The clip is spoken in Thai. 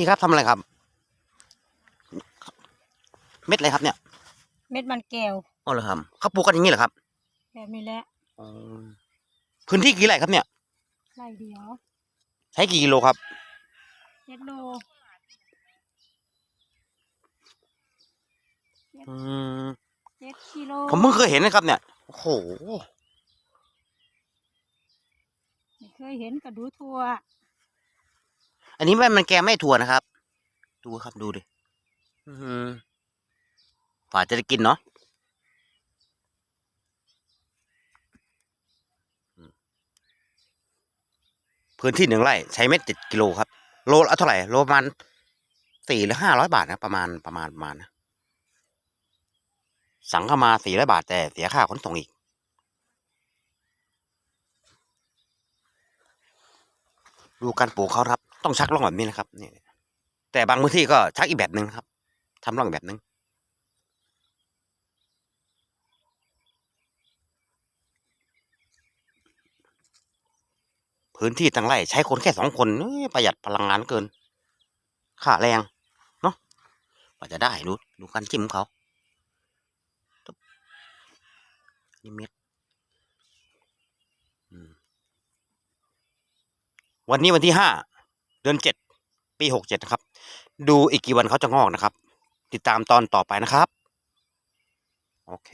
พี่ครับทำอะไรครับ เม็ดอะไรครับเนี่ยเม็ดมันแก้วอ๋อเหรอครับเขาปลูกกันอย่างนี้เหรอครับแบบนี้แหละอ๋อพื้นที่กี่ไร่ครับเนี่ยไร่เดียวใช้กี่กิโลครับ เจ็ดโลอืมเจ็ดกิโลผมเพิ่งเคยเห็นนะครับ เนี่ยโอ้โหไม่เคยเห็นกระดูทั่ว อันนี้ไม่มันแกงไม่ถั่วนะครับ ดูครับดูดิอืมฝ่าจะได้กินเนาะอืมพื้นที่หนึ่งไร่ใช้เม็ดเจ็ดกิโลครับ โลละเท่าไหร่โลประมาณสี่หรือห้าร้อยบาทนะประมาณประมาณประมาณนะสั่งเข้ามาสี่ร้อยบาท แต่เสียค่าขนส่งอีก ดูการปลูกเขาครับ ต้องชักล่องแบบนี้นะครับนี่แต่บางพื้นที่ก็ชักอีกแบบหนึ่งครับทำร่องแบบหนึ่งพื้นที่ตั้งไร่ใช้คนแค่สองคนประหยัดพลังงานเกิน ค่าแรงเนาะกว่าจะได้ดูดูการจิ้มเขานี่เม็ดวันนี้วันที่ห้า ดือนเจ็ดปีหกเจ็ดนะครับ ดูอีกกี่วันเขาจะงอกนะครับ ติดตามตอนต่อไปนะครับ โอเค